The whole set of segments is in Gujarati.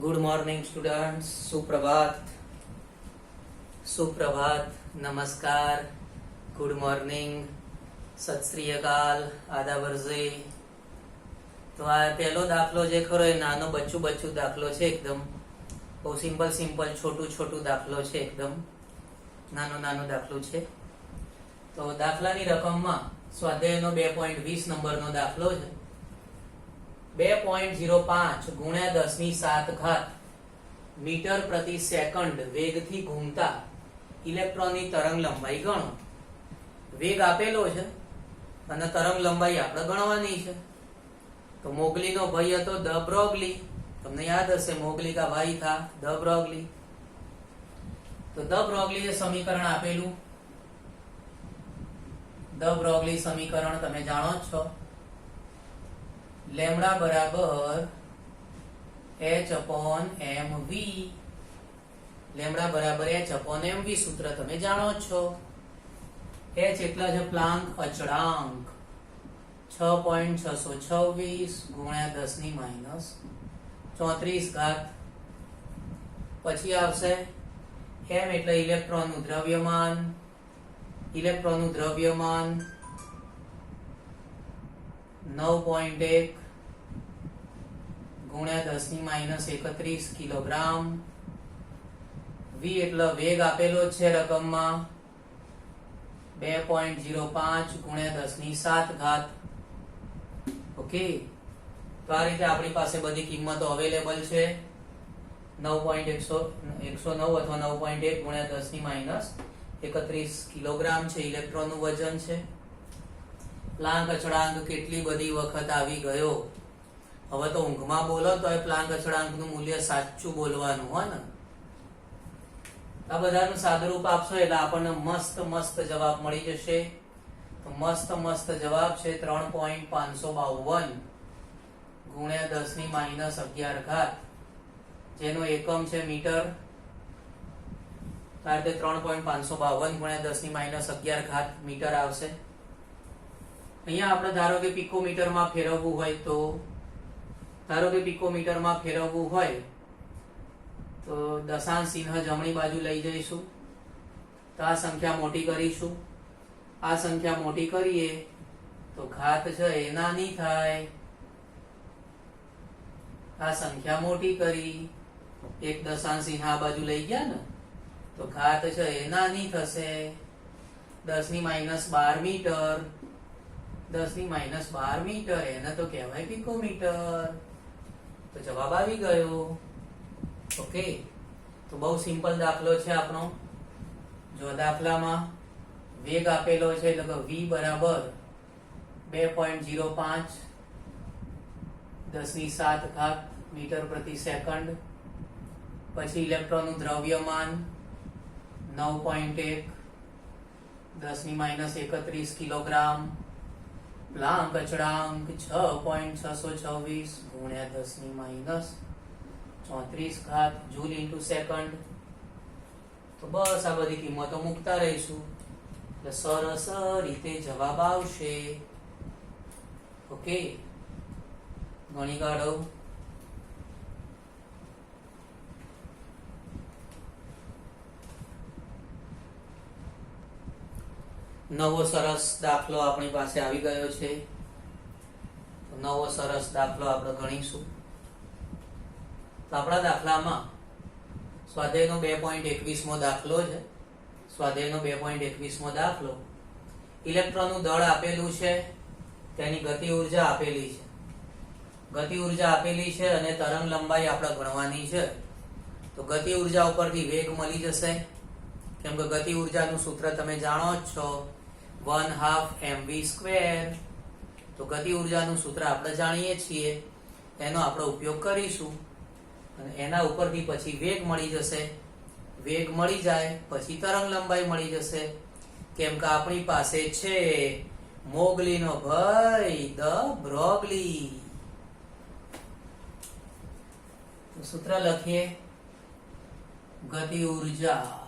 ગુડ મોર્નિંગ સ્ટુડન્ટ્સ સુપ્રભાત સુપ્રભાત નમસ્કાર ગુડ મોર્નિંગ સત શ્રી અકાલ આદા વર્ષે તો આ પહેલો દાખલો જે ખરો, એ નાનો બચ્ચું બચ્ચું દાખલો છે એકદમ. બહુ સિમ્પલ સિમ્પલ છોટું છોટું દાખલો છે એકદમ. નાનો નાનો દાખલો છે. તો દાખલાની રકમમાં સ્વાધ્યાયનો બે પોઈન્ટ વીસ નંબરનો દાખલો છે. બે પોઈન્ટ ઝીરો પાંચ ગુણ્યા દસની સાત ઘાત. મીટર પ્રતિ સેકન્ડ વેગથી ઘૂમતા ઇલેક્ટ્રોનની તરંગ લંબાઈ ગણો. વેગ આપેલો છે અને તરંગ લંબાઈ આપણે ગણવાની છે. તો મોગલીનો ભાઈ હતો દ બ્રોગલી. તમને યાદ હશે મોગલી કા ભાઈ થા, દ બ્રોગલી. તો ધ બ્રોગલીએ સમીકરણ આપેલું. ધ બ્રોગલી સમીકરણ તમે જાણો જ છો. લેમડા બરાબર h upon M V lambda બરાબર h અપોન એમ વી સૂત્ર તમે જાણો છો. H એટલા છે પ્લાન્ક અચળાંક. છ પોઈન્ટ છસો છવ્વીસ ગુણ્યા દસની માઇનસ ચોત્રીસ ઘાત. પછી આવશે એમ એટલે ઇલેક્ટ્રોનનું દ્રવ્યમાન. ઇલેક્ટ્રોનનું દ્રવ્યમાન નવ પોઈન્ટ એક ગુણ્યા દસની માઇનસ એકત્રીસ કિલોગ્રામ. વી એટલે વેગ આપેલો છે રકમમાં. બે પોઈન્ટ ઝીરો પાંચ ગુણ્યા દસની સાત ઘાત. ઓકે? તો આ રીતે આપણી પાસે બધી કિંમતો અવેલેબલ છે. નવ પોઈન્ટ એકસો એકસો નવ અથવા નવ પોઈન્ટ એક ગુણ્યા દસની માઇનસ એકત્રીસ કિલોગ્રામ છે. ઇલેક્ટ્રોનનું વજન છે. પ્લાન્ક અચળાંક કેટલી બધી વખત આવી ગયો? હવે તો ઊંઘમાં બોલો તો એ પ્લાન અચળાંકનું મૂલ્ય સાચું બોલવાનું, હોય ને? આ બધાનું સાદરૂપ આપશો એટલે આપણને મસ્ત મસ્ત જવાબ મળી જશે. તો મસ્ત મસ્ત જવાબ છે ત્રણ પોઈન્ટ પાંચસો બાવન ગુણ્યા દસની માઇનસ અગિયાર ઘાત. જેનો એકમ છે મીટર. આ રીતે ત્રણ પોઈન્ટ પાંચસો બાવન ગુણ્યા દસની માઇનસ અગિયાર ઘાત મીટર આવશે. અહીંયા આપણે ધારો કે પિકોમીટરમાં ફેરવવું હોય તો ધારો કે પિકોમીટરમાં ફેરવવું હોય, તો દશાંશ ચિહ્ન જમણી બાજુ લઈ જઈશું. તો આ સંખ્યા મોટી કરીશું. આ સંખ્યા મોટી કરીએ, તો ઘાત છે એ નાની થાય. આ સંખ્યા મોટી કરી, એક દશાંશ ચિહ્ન આ બાજુ લઈ ગયા ને, તો ઘાત છે એ નાની થશે. દસની માઇનસ બાર મીટર. દસની માઇનસ બાર મીટર, એને તો કહેવાય પિકોમીટર. તો જવાબ આવી ગયો. ઓકે તો બહુ સિમ્પલ દાખલો છે આપણો. જો દાખલામાં વેગ આપેલો છે એટલે કે વી બરાબર બે પોઈન્ટ ઝીરો પાંચ દસની સાત ઘાત મીટર પ્રતિ સેકન્ડ. પછી ઇલેક્ટ્રોનનું દ્રવ્યમાન નવ પોઈન્ટ એક, દસની માઇનસ એકત્રીસ કિલોગ્રામ. પ્લાન્ક અચળાંક છ પોઈન્ટ છસો છવ્વીસ ગુણ્યા દસની માઇનસ ચોત્રીસ ઘાત જૂલ ઇન્ટુ સેકન્ડ. તો બસ આ બધી કિંમતો મૂકતા રહીશું. એટલે સરસ રીતે જવાબ આવશે. ઓકે. ગણી કાઢો. નવો સરસ દાખલો આપણી પાસે આવી ગયો છે. નવો સરસ દાખલો આપણે ગણીશું. તો આપણા દાખલામાં સ્વાધ્યાયનો બે પોઈન્ટ એકવીસમો દાખલો છે. સ્વાધ્યાયનો બે પોઈન્ટ એકવીસમો દાખલો. ઇલેક્ટ્રોનનું દળ આપેલું છે, તેની ગતિ ઊર્જા આપેલી છે. ગતિ ઊર્જા આપેલી છે અને તરંગ લંબાઈ આપણે ગણવાની છે. તો ગતિ ઊર્જા ઉપરથી વેગ મળી જશે. કેમ કે ગતિ ઉર્જાનું સૂત્ર તમે જાણો જ છો. One half M V square. તો ગતિ ઉર્જાનું સૂત્ર આપણે જાણીએ છીએ. એનો આપણે ઉપયોગ કરીશું. અને એના ઉપરથી પછી વેગ મળી જશે. વેગ મળી જાય, પછી તરંગ લંબાઈ મળી જશે. કેમ કે આપણી પાસે છે મોગલીનો ભાઈ દ બ્રોગલી. સૂત્ર લખીએ. ગતિ ઊર્જા.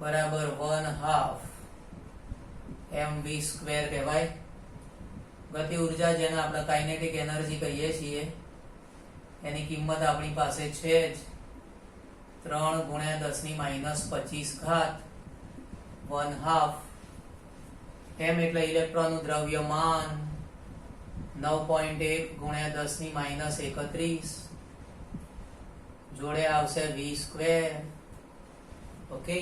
બરાબર one half M V square કહેવાય. ગતિ ઊર્જા જેને આપણે કાઇનેટિક એનર્જી કહીએ છીએ, એની કિંમત આપણી પાસે છે જ ત્રણ ગુણ્યા દસની માઇનસ પચીસ ઘાત વન હાફ એમ એટલે ઇલેક્ટ્રોનનું દ્રવ્યમાન નવ પોઈન્ટ એક ગુણ્યા દસની માઇનસ એકત્રીસ જોડે આવશે વી સ્ક્વેર ઓકે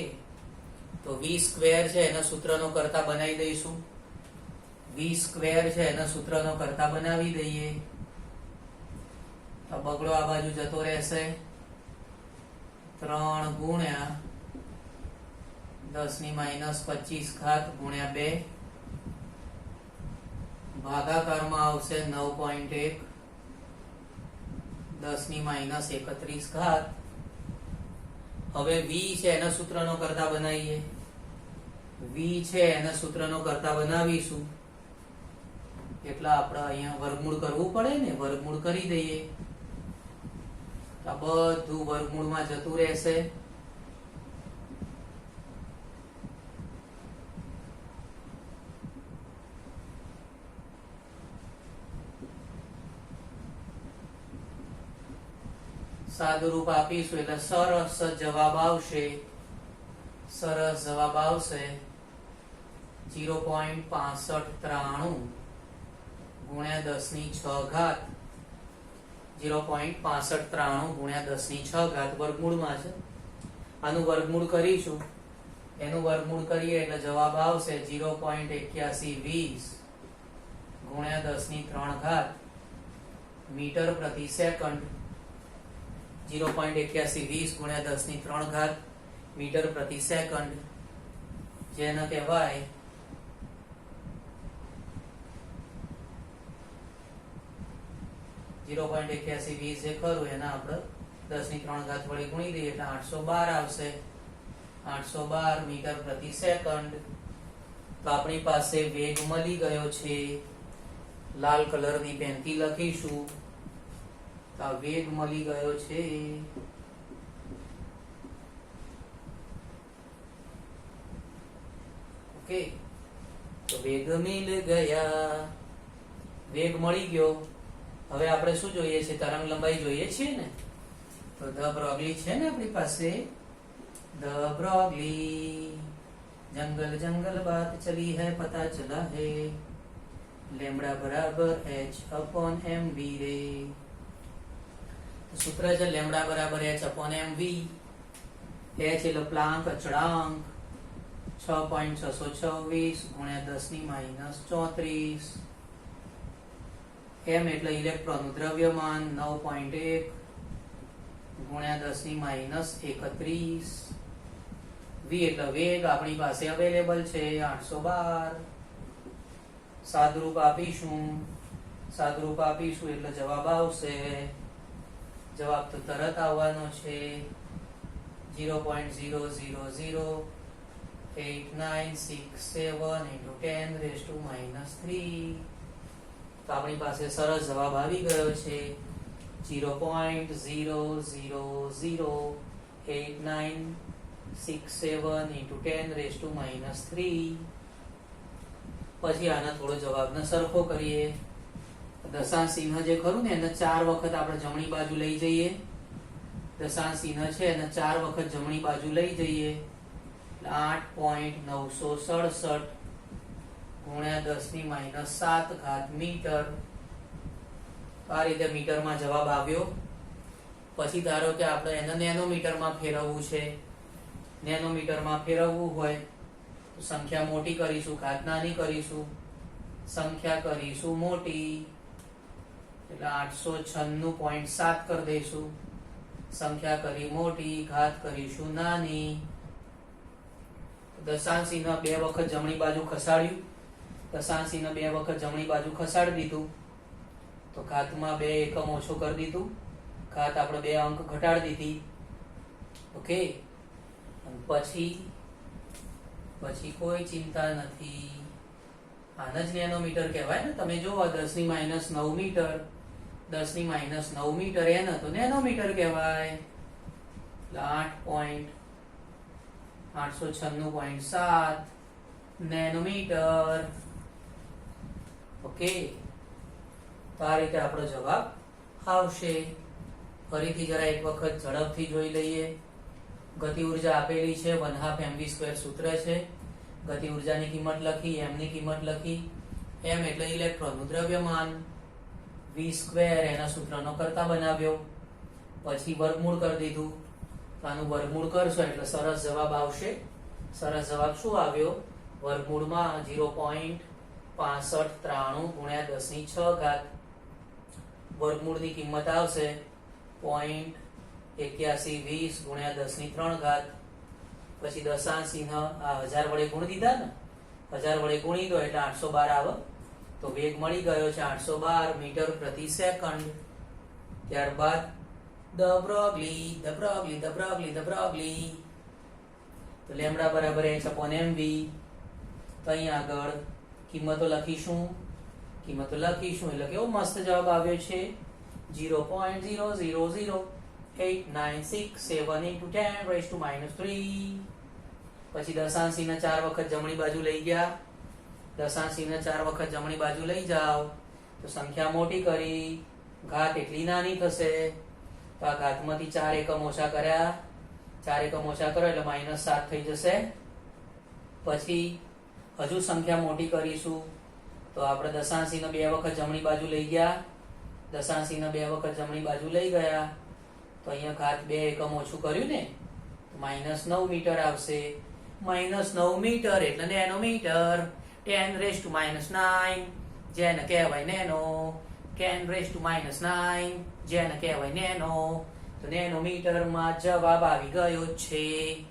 તો વી સ્ક્વેર છે એના સૂત્રનો કરતા બનાવી દઈશું. વી સ્ક્વેર છે એના સૂત્રનો કરતા બનાવી દઈએ. તો બગડો આ બાજુ જતો રહેશે. ત્રણ ગુણ્યા દસની માઇનસ પચીસ ઘાત ગુણ્યા બે. ભાગાકારમાં આવશે નવ પોઈન્ટ એક. દસની માઇનસ એકત્રીસ ઘાત. હવે v છે એના સૂત્રનો કરતા બનાવીએ. વી છે એના સૂત્રનો કરતા બનાવીશું. એટલે આપણે અહીંયા વર્ગમૂળ કરવું પડે ને, વર્ગમૂળ કરી દઈએ. આ બધું વર્ગમૂળમાં જતું રહેશે. સાદુરૂપ આપીશું એટલે સરસ જવાબ આવશે. સરસ જવાબ આવશે. જીરો પોઈન્ટ પાસઠ ત્રાણું ગુણ્યા દસની છ ઘાત. જીરો પોઈન્ટ પાસઠ ત્રાણું ગુણ્યા દસની છ ઘાત વર્ગમૂળમાં છે. આનું વર્ગમૂળ કરીશું. એનું વર્ગમૂળ કરીએ એટલે જવાબ આવશે જીરો પોઈન્ટ એક્યાસી વીસ ગુણ્યા દસની ત્રણ ઘાત. મીટર પ્રતિ સેકન્ડ જીરો પોઈન્ટ એક્યાસી વીસ ગુણ્યા દસની ત્રણ ઘાત મીટર પ્રતિ સેકન્ડ. જેને કહેવાય જીરો પોઈન્ટ એક્યાસી વીસ જે ખરું, એના આપણે દસની ત્રણ ઘાત વડે ગુણી દઈએ એટલે આઠસો બાર આવશે. આઠસો બાર મીટર પ્રતિ સેકન્ડ. તો આપણી પાસે વેગ મળી ગયો છે. લાલ કલરની પેનથી લખીશું. તો આ વેગ મળી ગયો છે. ઓકે. તો વેગ મિલ ગયા. વેગ મળી ગયો. હવે આપણે શું જોઈએ છે? તરંગ લંબાઈ જોઈએ છીએ ને? તો ધ બ્રોગલી છે ને આપણી પાસે? De Broglie. જંગલ જંગલ બાત ચલી હૈ, પતા ચલા હૈ. લેમડા બરાબર એચ અપોન એમ બી રે. સૂત્ર છે લેમડા બરાબર H upon M V H એટલે પ્લાંક, અચળાંક, છ પોઈન્ટ છસો છવ્વીસ ગુણ્યા દસની માઇનસ ચોત્રીસ. એમ એટલે ઇલેક્ટ્રોનનું દ્રવ્યમાન નવ પોઈન્ટ એક ગુણ્યા દસની માઇનસ એકત્રીસ. વી એટલે વેગ આપણી પાસે અવેલેબલ છે, આઠસો બાર. સાદરૂપ આપીશું. સાદરૂપ આપીશું એટલે જવાબ આવશે જવાબ તો તરત આવવાનો છે. Zero point zero zero zero eight nine six seven into ten raise to minus three તો આપણી પાસે સરસ જવાબ આવી ગયો છે. Zero point zero zero zero eight nine six seven into ten raise to minus three પછી આના થોડો જવાબને સરખો કરીએ. દશાંશ ચિહ્ન જે ખરું ને, એને ચાર વખત આપણે જમણી બાજુ લઈ જઈએ. દશાંશ ચિહ્ન છે, એને ચાર વખત જમણી બાજુ લઈ જઈએ. આઠ પોઈન્ટ નવસો સડસઠ ગુણ્યા દસની માઇનસ સાત ઘાત મીટર. આ રીતે મીટરમાં જવાબ આવ્યો. પછી ધારો કે આપણે એને નેનોમીટરમાં ફેરવવું છે. નેનોમીટરમાં ફેરવવું હોય સંખ્યા મોટી કરીશું, ઘાત નાની કરીશું. સંખ્યા કરીશું મોટી. એટલે આઠસો છન્નું પોઈન્ટ સાત કરી દઈશું. સંખ્યા કરી મોટી, ઘાત કરીશું નાની. દશાંશીને બે વખત જમણી બાજુ ખસાડ્યું. દશાંશીને બે વખત જમણી બાજુ ખસાડી દીધું. તો ઘાતમાં બે એકમ ઓછો કરી દીધું. ઘાત આપણે બે અંક ઘટાડી દીધી. ઓકે? પછી પછી કોઈ ચિંતા નથી. આને જ નેનોમીટર કહેવાય ને? તમે જુઓ દસની માઇનસ નવ મીટર. દસની માઇનસ નવ મીટર એને નેનો નેનોમીટર કહેવાય? આઠ પોઈન્ટ આઠસો છન્નું પોઈન્ટ સાત નેનોમીટર ઓકે તો આ રીતે આપણો જવાબ આવશે. ફરીથી જરા એક વખત ઝડપથી જોઈ લઈએ. ગતિ ઊર્જા આપેલી છે વન હાફ એમવી સ્ક્વેર સૂત્ર છે. ગતિ ઉર્જાની કિંમત લખી એમની કિંમત લખી. એમ એટલે ઇલેક્ટ્રોનનું દ્રવ્યમાન. વી સ્ક્વેર એના સૂત્રનો કરતા બનાવ્યો. પછી વર્ગમૂળ કરી દીધું. તો આનું વર્ગમૂળ કરશો એટલે સરસ જવાબ આવશે. સરસ જવાબ શું આવ્યો? વર્ગમૂળમાં ઝીરો પોઈન્ટ પાસઠ ત્રાણું ગુણ્યા દસની છ ઘાત. વર્ગમૂળની કિંમત આવશે પોઈન્ટ એક્યાસી વીસ ગુણ્યા દસની ત્રણ ઘાત. પછી દશાંશ ચિહ્ન આ હજાર વડે ગુણ દીધા ને? હજાર વડે ગુણી દો એટલે આઠસો બાર આવે. તો વેગ મળી ગયો છે આઠસો બાર મીટર પ્રતિ સેકન્ડ. ત્યારબાદ de Broglie de Broglie de Broglie de Broglie તો લેમડા બરાબર એચ અપોન એમ વી તો અહીં આગળ કિંમતો લખીશું. કિંમતો લખીશું એટલે કેવો મસ્ત જવાબ આવ્યો છે. Zero point zero zero zero eight nine six seven into ten raise to minus three પછી દશાંશીના ચાર વખત જમણી બાજુ લઈ ગયા. દશાંશીને ચાર વખત જમણી બાજુ લઈ જાઓ. તો સંખ્યા મોટી કરી. ઘાત એટલી નાની થશે. તો આ ઘાતમાંથી ચાર એકમ ઓછા કર્યા. ચાર એકમ ઓછા કરો એટલે માઇનસ સાત થઈ જશે. પછી હજુ સંખ્યા મોટી કરીશું. તો આપણે દશાંશીને બે વખત જમણી બાજુ લઈ ગયા. દશાંશીને બે વખત જમણી બાજુ લઈ ગયા. તો અહીંયા ઘાત બે એકમ ઓછું કર્યું ને? માઇનસ નવ મીટર આવશે. માઇનસ નવ મીટર એટલે nanometre ten raised to minus nine જેને કહેવાય nano ten raise to minus nine જેને કહેવાય નેનો તો નેનો મીટરમાં જવાબ આવી ગયો છે.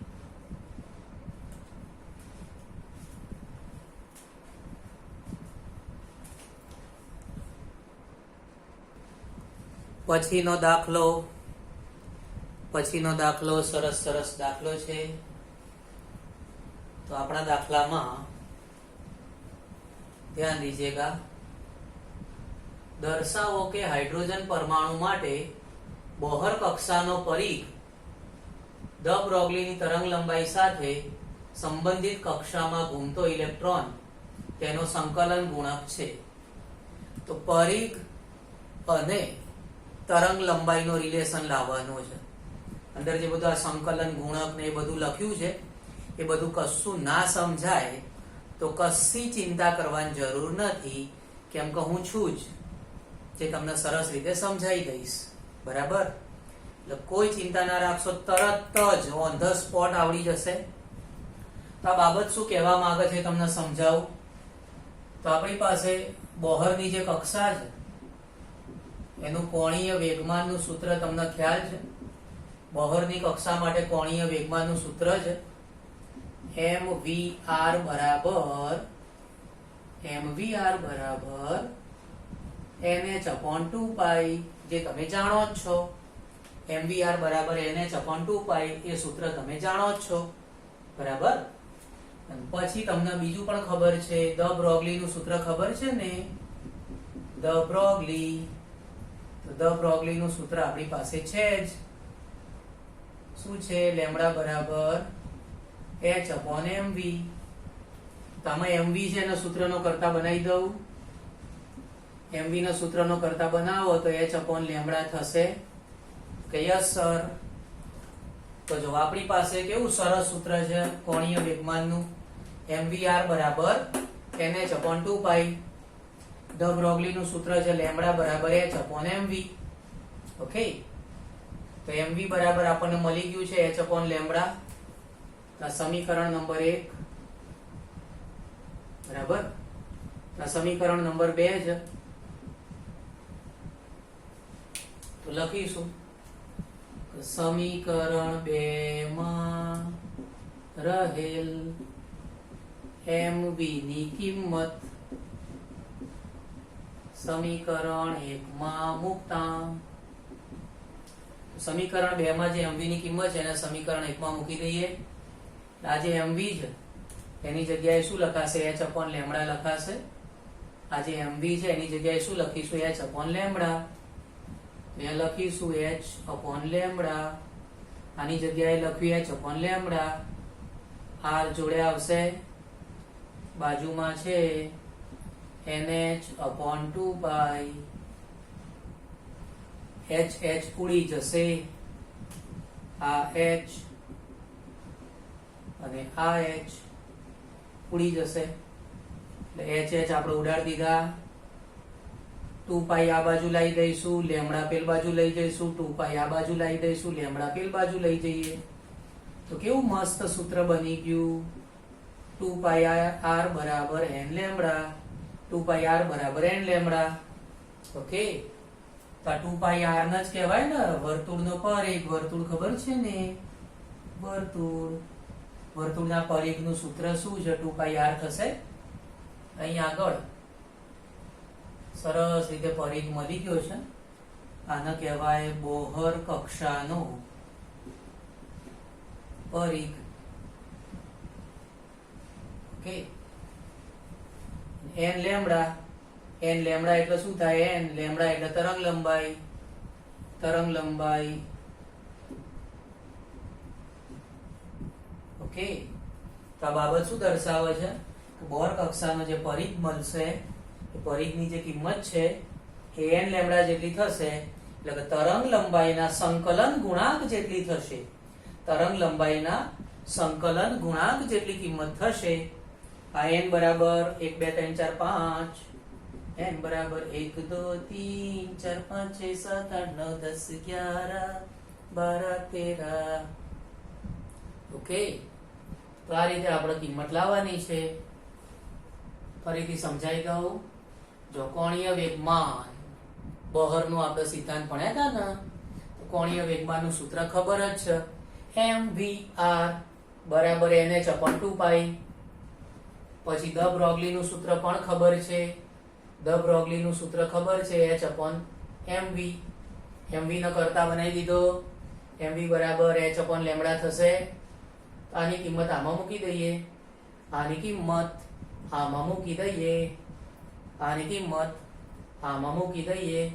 પછીનો દાખલો. પછીનો દાખલો સરસ સરસ દાખલો છે. તો આપણા દાખલામાં ध्यान दीजिएगा દર્શાવો કે હાઇડ્રોજન પરમાણુ માટે બોહર કક્ષાનો પરિઘ દ બ્રોગલીની તરંગ લંબાઈ સાથે સંબંધિત કક્ષામાં ઘૂમતો ઇલેક્ટ્રોન તેનો સંકલન ગુણક છે. તો પરિઘ અને તરંગ લંબાઈનો રિલેશન લાવવાનો છે. અંદર જે બધું આ સંકલન ગુણક ને એ બધું લખ્યું છે, એ બધું કશું ના સમજાય તો કશી ચિંતા કરવાની જરૂર નથી, કેમ કે હું છું જ, જે તમને સરસ રીતે સમજાવી દઈશ. બરાબર? એટલે કોઈ ચિંતા ના રાખશો, તરત જ ઓન ધ સ્પોટ આવડી જશે. તો આ બાબત શું કહેવા માંગે છે તમને સમજાવું? તો આપણી પાસે બોહરની જે કક્ષા છે, એનું કોણીય વેગમાનનું સૂત્ર તમને ખ્યાલ છે? બોહરની કક્ષા માટે કોણીય વેગમાનનું સૂત્ર છે. એમ વી આર બરાબર, એમ વી આર બરાબર, N H upon two pi, જે તમે જાણો જ છો. એમ વી આર બરાબર, N H upon two pi, એ સૂત્ર તમે જાણો જ છો. બરાબર? પછી તમને બીજું પણ ખબર છે, ધ બ્રોગલી નું સૂત્ર ખબર છે ને? De Broglie. તો ધ બ્રોગલી સૂત્ર આપણી પાસે છે જ. શું છે? લેમડા બરાબર. એચ અપોન એમવી તમે એમવી છે એના સૂત્રનો કરતા બનાવી દઉં. એમવી ના સૂત્રનો કરતા બનાવો તો એચ અપોન લેમડા થશે. કે યસ, સર. તો જો આપણી પાસે કેવું સરસ સૂત્ર છે, કોણીય વેગમાનનું? આર બરાબર NH upon two pi de Broglie નું સૂત્ર છે, લેમડા બરાબર એચ અપોન એમવી ઓકે? તો એમવી બરાબર આપણને મળી ગયું છે એચ અપોન લેમ્બડા આ સમીકરણ નંબર એક. બરાબર? સમીકરણ નંબર બે છે તો લખીશું. સમીકરણ બે માં રહેલ mv ની કિંમત સમીકરણ એક માં મૂકતા. સમીકરણ બે માં જે mv ની કિંમત છે એને સમીકરણ એક મૂકી દઈએ. આ જે mv છે. એની જગ્યાએ શું લખાશે? એચ અપોન લેમડા લખાશે. આ જે mv છે, એની જગ્યાએ શું લખીશું? એચ અપોન લેમડા મેં લખીશું એચ અપોન લેમડા આની જગ્યાએ લખ્યું એચ અપોન લેમડા આર જોડે આવશે. બાજુમાં છે N H upon two by H H ઉડી જશે. આ એચ અને આ એચ ઉડી જશે. એટલે એચ એચ આપણે ઉડાડી દીધા. ટુ પાઈ આ બાજુ લઈ દઈશું, લેમડા પેલ બાજુ લઈ જઈશું, ટુ પાઈ આ બાજુ લઈ દઈશું, લેમડા પેલ બાજુ લઈ જઈએ. તો કેવું મસ્ત સૂત્ર બની ગયું? ટુ પાઈ આર બરાબર N lambda. Two pi R બરાબર એન લેમડા. ઓકે? તો આ ટુ પાઈ આર જ કહેવાય ને, વર્તુળનો એક વર્તુળ ખબર છે ને? વર્તુળ. વર્તુળના પરિઘનું સૂત્ર શું છે? ટુ પાઈ આર થશે. અહીં આગળ. સરસ રીતે પરિઘ મળી ગયો છે. આને કહેવાય બોહર કક્ષાનો પરિઘ. Okay? N lambda N lambda એટલે શું થાય? એન લેમડા એટલે તરંગ લંબાઈ તરંગ લંબાઈ ઓકે તો આ બાબત શું દર્શાવે છે? કે બોર કક્ષાનો જે પરિઘ મળશે, એ પરિઘની જે કિંમત છે, એ એન લેમડા જેટલી થશે, એટલે કે તરંગ લંબાઈના સંકલન ગુણાંક જેટલી થશે, તરંગ લંબાઈના સંકલન ગુણાંક જેટલી કિંમત થશે, આ એન બરાબર એક, બે, ત્રણ, ચાર, પાંચ એન બરાબર એક, દો, તીન, ચાર, પાંચ, છ, સાત, આઠ, નવ, દસ, અગિયાર, બાર, તેરા, ઓકે? તો આ રીતે આપણે કિંમત લાવવાની છે. ફરીથી સમજાઈ ગયું. જો કોણીય વેગમાન. બહોરનું આપણે સિદ્ધાંત ભણ્યા હતા ને કોણીય વેગમાનનું સૂત્ર ખબર જ છે. એમ વી આર બરાબર એને અપન ટુ પાઈ. પછી દ બ્રોગલીનું સૂત્ર પણ ખબર છે. દ બ્રોગલીનું સૂત્ર ખબર છે એચ અપોન એમવી એમવી નો કરતા બનાવી દીધો. એમવી બરાબર એચ અપોન લેમડા થશે. આની કિંમત આમાં મૂકી દઈએ. આની કિંમત આમાં મૂકી દઈએ. આની કિંમત આમાં મૂકી દઈએ.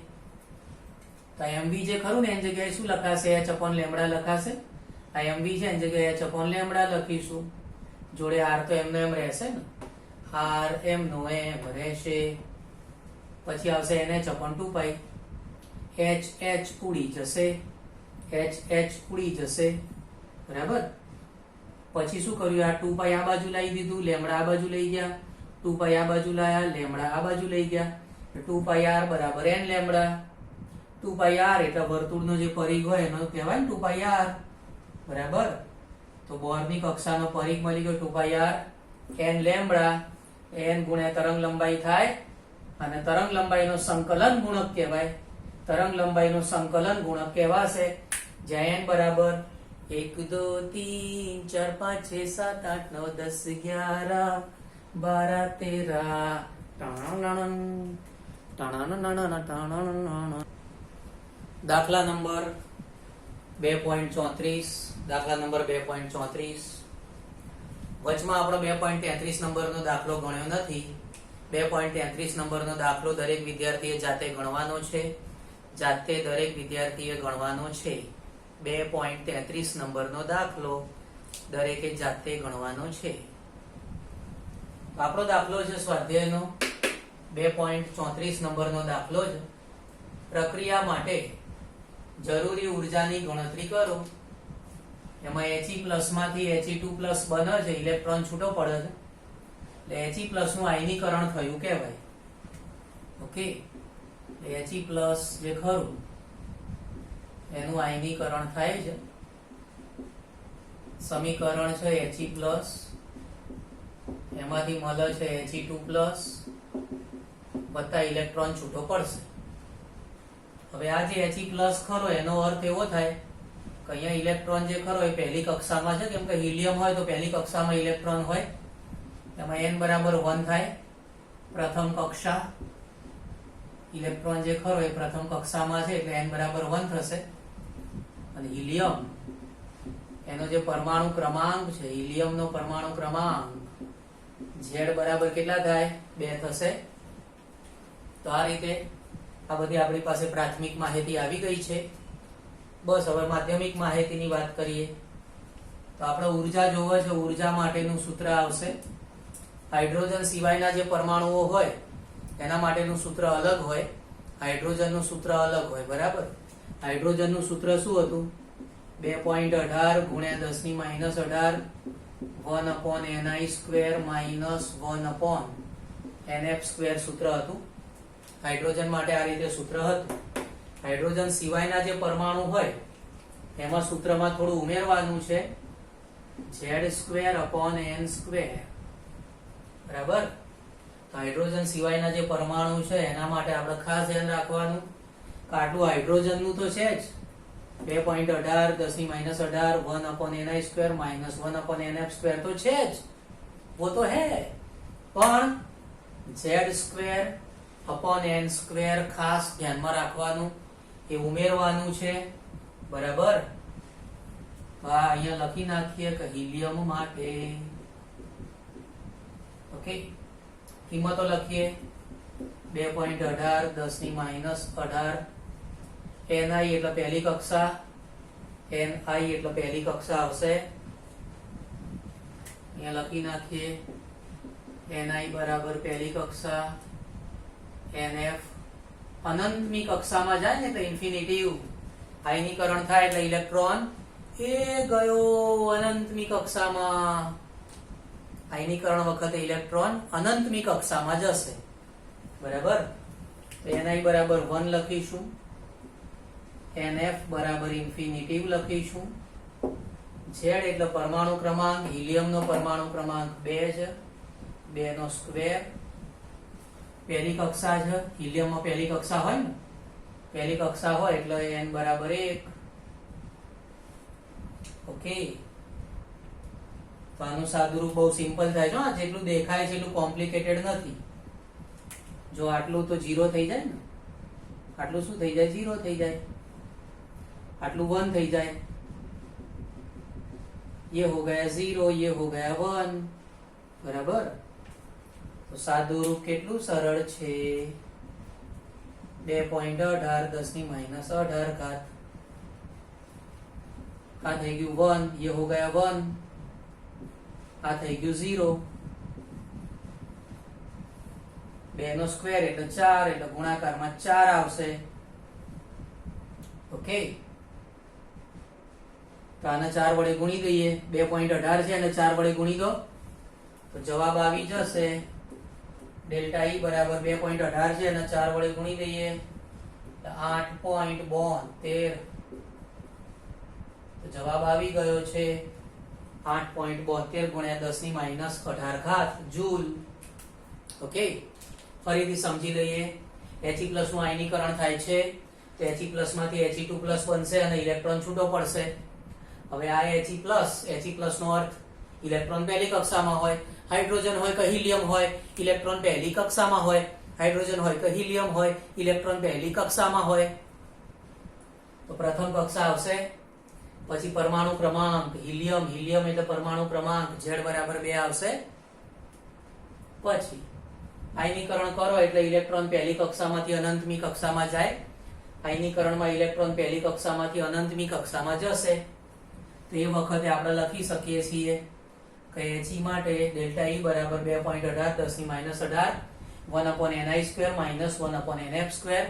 તો એમવી જે ખરું ને, એની જગ્યાએ શું લખાશે? એચ અપોન લેમડા લખાશે. આ એમવી છે, એની જગ્યાએ એચ અપોન લેમડા લખીશું. જોડે આર તો એમનો એમ રહેશે ને? આર એમનો એમ રહેશે. પછી આવશે એને ચપન ટુ પાઈ. એચ એચ ઉડી જશે. એચ એચ ઉડી જશે. બરાબર? પછી શું કર્યું? આ ટુ પાઈ આ બાજુ લાવી દીધું, લેમડા આ બાજુ લઈ ગયા. ટુ પાઈ આ બાજુ લાયા, લેમડા આ બાજુ લઈ ગયા. ટુ પાઈ આર બરાબર N lambda. Two pi R એટલે વર્તુળનો જે પરિઘ હોય એનો કહેવાય ને ટુ પાઈ આર. બરાબર? તો બોરની કક્ષાનો પરિઘ મળી ગયો two pi R, N lambda. N ગુણ્યા તરંગ લંબાઈ થાય અને તરંગ લંબાઈનો સંકલન ગુણક કહેવાય. તરંગ લંબાઈનો સંકલન ગુણક કહેવાશે. જ્યાં એન બરાબર એક દો તીન ચાર પાંચ નવ દસ અગિયાર બાર તેરા ટાણાણણ, ટાણાણણ, ટાણાણણ. દાખલા નંબર બે પોઈન્ટ ચોત્રીસ દાખલા નંબર બે પોઈન્ટ ચોત્રીસ વચમાં આપણો બે પોઈન્ટ તેત્રીસ નંબરનો દાખલો ગણ્યો નથી. બે પોઈન્ટ તેત્રીસ નંબરનો દાખલો દરેક વિદ્યાર્થીએ જાતે ગણવાનો છે. જાતે દરેક વિદ્યાર્થીએ ગણવાનો છે. બે પોઈન્ટ તેત્રીસ નંબરનો દાખલો દરેકે જાતે ગણવાનો છે. આપણો દાખલો છે સ્વાધ્યાયનો. બે પોઈન્ટ ચોત્રીસ નંબરનો દાખલો છે. પ્રક્રિયા માટે જરૂરી ઉર્જાની ગણતરી કરો. એમાં He પ્લસમાંથી He2 પ્લસ બને છે ઇલેક્ટ્રોન છૂટો પડે છે. એટલે He પ્લસનું આયનીકરણ થયું કહેવાય. ઓકે He પ્લસ જે ખરું એનું આયનીકરણ થાય છે. સમીકરણ છે એચઈ પ્લસ એમાંથી મળે છે He2 પ્લસ વત્તા ઇલેક્ટ્રોન છૂટો પડશે. હવે આ જે એચઈ પ્લસ ખરો, એનો અર્થ એવો થાય કે અહીંયા ઇલેક્ટ્રોન જે ખરો, એ પહેલી કક્ષામાં છે. કેમ કે હિલિયમ હોય તો પહેલી કક્ષામાં ઇલેક્ટ્રોન હોય. એમાં એન બરાબર વન થાય. પ્રથમ કક્ષા, ઇલેક્ટ્રોન જે ખરો, એ પ્રથમ કક્ષામાં છે, એટલે એન બરાબર વન થશે. અને હિલિયમ, એનો જે પરમાણુ ક્રમાંક છે, હિલિયમનો પરમાણુ ક્રમાંક, ઝેડ બરાબર કેટલા થાય? બે થશે. તો આ રીતે આ બધી આપણી પાસે પ્રાથમિક માહિતી આવી ગઈ છે. બસ હવે માધ્યમિક માહિતીની વાત કરીએ. તો આપણે ઊર્જા જોવે છે, ઊર્જા માટેનું સૂત્ર આવશે. હાઇડ્રોજન સિવાયના જે પરમાણુઓ હોય, એના માટેનું સૂત્ર અલગ હોય. હાઇડ્રોજનનું સૂત્ર અલગ હોય, બરાબર? હાઇડ્રોજનનું સૂત્ર શું હતું? બે પોઈન્ટ અઢાર ગુણ્યા દસની માઇનસ અઢાર, one upon N I square minus one upon N F square સૂત્ર હતું. હાઇડ્રોજન માટે આ રીતે સૂત્ર હતું. હાઇડ્રોજન સિવાયના જે પરમાણુ હોય, એમાં સૂત્રમાં થોડું ઉમેરવાનું છે. Z square upon n square. બરાબર? હાઇડ્રોજન સિવાયના જે પરમાણુ છે, એના માટે આપણે ખાસ ધ્યાન રાખવાનું. કાટું હાઇડ્રોજનનું તો છે જ. બે પોઈન્ટ અઢાર દસની માઇનસ અઢાર one upon ni square minus one upon nf square તો છે જ. વો તો હે. પણ Z square upon n square ખાસ ધ્યાનમાં રાખવાનું. એ ઉમેરવાનું છે. બરાબર? હા અહીંયા લખી નાખીએ કે હિલિયમ માટે. ઓકે? કિંમતો લખીએ. બે પોઈન્ટ અઢાર દસની માઇનસ અઢાર એનઆઈ એટલે પહેલી કક્ષા એનઆઈ એટલે પહેલી કક્ષા આવશે અહીંયા લખી નાખીએ એનઆઈ બરાબર પહેલી કક્ષા એનએફ અનંતમી કક્ષામાં જાય ને તો ઇન્ફિનિટિવ આયનીકરણ થાય એટલે ઇલેક્ટ્રોન એ ગયો અનંતમી કક્ષામાં આયનીકરણ વખતે ઇલેક્ટ્રોન અનંતમી કક્ષામાં જશે બરાબર એનઆઈ બરાબર વન લખીશું એનએફ બરાબર ઇન્ફિનિટિવ લખીશું. Z એટલે પરમાણુ ક્રમાંક હિલિયમનો પરમાણુ ક્રમાંક 2 છે. 2 નો સ્ક્વેર પહેલી કક્ષા છે. હિલિયમમાં પહેલી કક્ષા હોય ને? પહેલી કક્ષા હોય એટલે n બરાબર 1 ઓકે તો આનું સાદુરૂપ બહુ સિમ્પલ થાય. છે હા જેટલું દેખાય છે એટલું કોમ્પ્લિકેટેડ નથી. જો આટલું તો 0 થઈ જાય ને? આટલું શું થઈ જાય? 0 થઈ જાય. આટલું 1 થઈ જાય ये हो गया जीरो ये हो गया वन બરાબર તો સાદું રૂપ કેટલું સરળ છે બે પોઈન્ટ અઢાર દસ ની માઇનસ અઢાર ઘાત આ થઈ ગયું વન ये हो गया વન આ થઈ ગયું ઝીરો બે નો સ્ક્વેર એટલે ચાર એટલે ગુણાકારમાં ચાર આવશે ઓકે તો આને ચાર વડે ગુણી દઈએ. બે પોઈન્ટ અઢાર છે અને ચાર વડે ગુણી દો. તો જવાબ આવી જશે. ડેલ્ટા ઈ બરાબર બે પોઈન્ટ અઢાર છે અને ચાર વડે ગુણી દઈએ. આઠ પોઈન્ટ બોતેર. તો જવાબ આવી ગયો છે. આઠ પોઈન્ટ બોતેર ગુણ્યા દસની માઇનસ અઢાર ઘાત જૂલ. ઓકે? ફરીથી સમજી લઈએ. એચી પ્લસનું આયનીકરણ થાય છે. તો એચી પ્લસમાંથી He2 પ્લસ બનશે અને ઇલેક્ટ્રોન છૂટો પડશે. હવે આ He પ્લસ He પ્લસ નો અર્થ ઇલેક્ટ્રોન પહેલી કક્ષામાં હોય હાઇડ્રોજન હોય કે હિલિયમ હોય ઇલેક્ટ્રોન પહેલી કક્ષામાં હોય હાઇડ્રોજન હોય કે હિલિયમ હોય ઇલેક્ટ્રોન પહેલી કક્ષામાં હોય. તો પ્રથમ કક્ષા આવશે, પછી પરમાણુ ક્રમાંક હિલિયમ હિલિયમ એટલે પરમાણુ ક્રમાંક ઝેડ બરાબર બે આવશે. પછી, આયનીકરણ કરો એટલે ઇલેક્ટ્રોન પહેલી કક્ષામાંથી અનંતમી કક્ષામાં જાય. આયનીકરણમાં ઇલેક્ટ્રોન પહેલી કક્ષામાંથી અનંતમી કક્ષામાં જશે. તો એ વખતે આપણે લખી શકીએ છીએ કે He માટે ડેલ્ટા E બરાબર 2.18 10 ની minus 18 1 upon ni square minus 1 upon nf square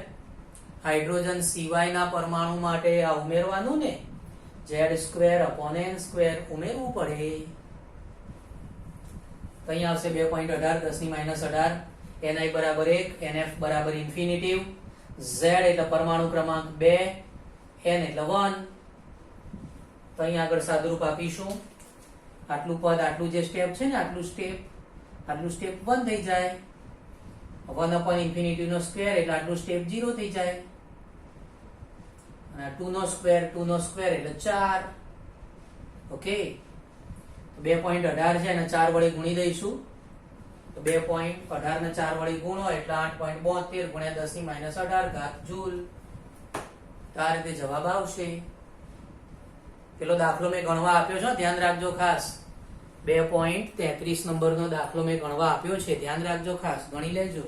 hydrogen સિવાયના પરમાણુ માટે આ ઉમેરવાનું ને? Z square upon n square ઉમેરવું પડે. તો આવશે 2.18 10 ની માઇનસ 18 એનઆઈ બરાબર 1 nf બરાબર ઇન્ફિનિટીવ ઝેડ એટલે પરમાણુ ક્રમાંક બે એન એટલે 1 તો અહીંયા આગળ સાદુરૂપ આપીશું. આટલું પદ, આટલું જે સ્ટેપ છે ને, આટલું સ્ટેપ આટલું સ્ટેપ વન થઈ જાય. વન અપોન ઇન્ફિનિટી નો સ્ક્વેર એટલે આટલું સ્ટેપ ઝીરો થઈ જાય. અને ટુ નો સ્ક્વેર ટુ નો સ્ક્વેર એટલે ચાર. ઓકે તો 2.18 છે અને ચાર વડે ગુણી દઈશું. તો 2.18 ને ચાર વડે ગુણો એટલે 8.72 ગુણ્યા દસની માઇનસ અઢાર ઘાત જૂલ તો આ રીતે જવાબ આવશે. પેલો દાખલો મેં ગણવા આપ્યો છે, ધ્યાન રાખજો ખાસ. બે પોઈન્ટ તેત્રીસ નંબરનો દાખલો મેં ગણવા આપ્યો છે, ધ્યાન રાખજો ખાસ, ગણી લેજો.